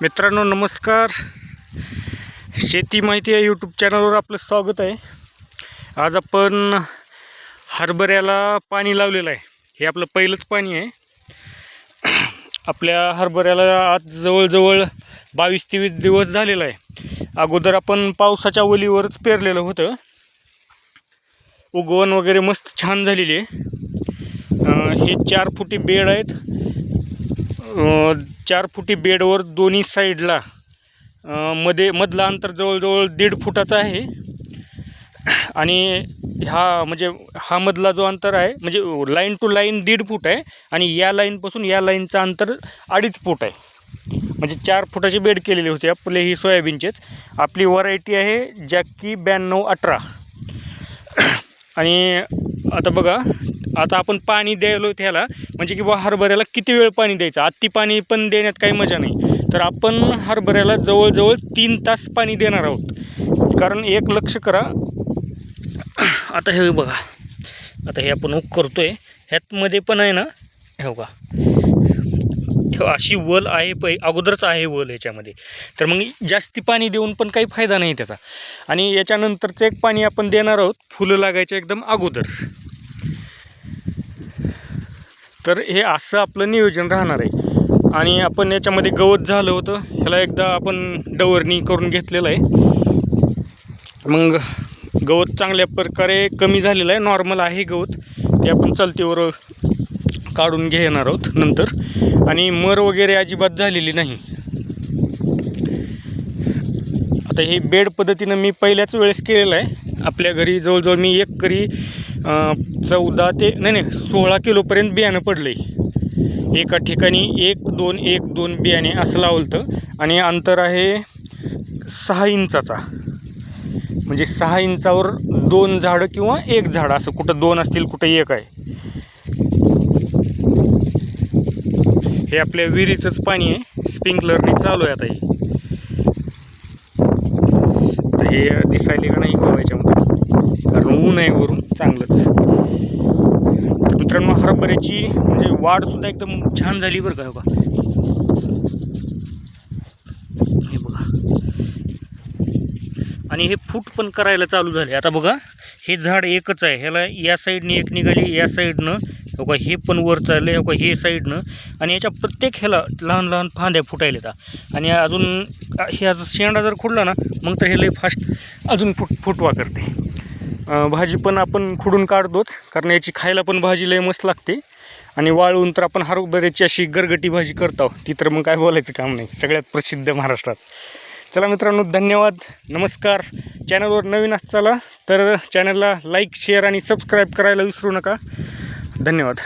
मित्रांनो नमस्कार. शेती माहिती या यूट्यूब चॅनलवर आपलं स्वागत आहे. आज आपण हरभऱ्याला पाणी लावलेलं आहे. हे आपलं पहिलंच पाणी आहे. आपल्या हरभऱ्याला आज जवळजवळ बावीस तेवीस दिवस झालेला आहे. अगोदर आपण पावसाच्या ओलीवरच पेरलेलं होतं. उगवण वगैरे मस्त छान झालेली आहे. हे चार फुटी बेड आहेत. चार फुटी बेडवर दोन्ही साईडला मध्ये मधलं अंतर जवळजवळ दीड फुटाचं आहे. आणि हा म्हणजे हा मधला जो अंतर आहे म्हणजे लाईन टू लाईन दीड फूट आहे आणि या लाईनपासून या लाईनचं अंतर अडीच फूट आहे. म्हणजे चार फुटाचे बेड केलेले होते आपले ही सोयाबीनचेच. आपली व्हरायटी आहे जॅकी ब्याण्णव अठरा. आणि आता बघा आता आपण पाणी द्यायलो त्याला म्हणजे की बा हरभऱ्याला किती वेळ पाणी द्यायचं? आत्ती पाणी पण देण्यात काही मजा नाही. तर आपण हरभऱ्याला जवळजवळ तीन तास पाणी देणार आहोत. कारण एक लक्ष करा. आता हे बघा. आता हे आपण करतो आहे ह्यातमध्ये पण आहे ना हे बघा. अशी वल आहे पै अगोदरच आहे वल याच्यामध्ये तर मग जास्ती पाणी देऊन पण काही फायदा नाही त्याचा. आणि याच्यानंतरचं एक पाणी आपण देणार आहोत फुलं लागायच्या एकदम अगोदर. तर हे असं आपलं नियोजन राहणार आहे. आणि आपण याच्यामध्ये गवत झालं होतं. ह्याला एकदा आपण डवरणी करून घेतलेलं आहे. मग गवत चांगल्या प्रकारे कमी झालेलं आहे. नॉर्मल आहे गवत. ते आपण चलतीवर काढून घेणार आहोत नंतर. आणि मर वगैरे अजिबात झालेली नाही. आता हे बेड पद्धतीनं मी पहिल्याच वेळेस केलेलं आहे. आपल्या घरी जवळजवळ मी एक करी चौदा ते नाही नाही सोळा किलोपर्यंत बियाणं पडलं आहे एका ठिकाणी एक दोन एक दोन बियाणे असं लावलं होतं आणि अंतर आहे सहा इंचाचा. म्हणजे सहा इंचावर दोन झाडं किंवा एक झाड असं कुठं दोन असतील कुठं एक आहे. हे आपल्या विहिरीचंच पाणी आहे. स्प्रिंकलरने चालू आहे आता हे. तर हे दिसायले का नाही गोवायच्यामध्ये कारण ऊन आहे वरून चांगलंच तर याची म्हणजे वाढसुद्धा एकदम छान झाली बरं का हो बघा हे बघा. आणि हे फूट पण करायला चालू झाले. आता बघा हे झाड एकच आहे. ह्याला या साईडने एक निघाली या साईडनं बघा का हे पण वर चाललं आहे हो का हे साईडनं. आणि याच्या प्रत्येक ह्याला लहान लहान फांद्या फुटायला येतात आणि अजून हे आज शेंडा जर खुडला ना मग तर हे लय फास्ट अजून फुट फुटवा करते. भाजी पण आपण खुडून काढतोच कारण याची खायला पण भाजी लय मस्त लागते. आणि वाळवून तर आपण हरभऱ्याची अशी गरगटी भाजी करतो ती तर मग काय बोलायचं काम नाही सगळ्यात प्रसिद्ध महाराष्ट्रात. चला मित्रांनो धन्यवाद नमस्कार. चॅनलवर नवीन असताला तर चॅनलला लाईक शेअर आणि सबस्क्राईब करायला विसरू नका. धन्यवाद.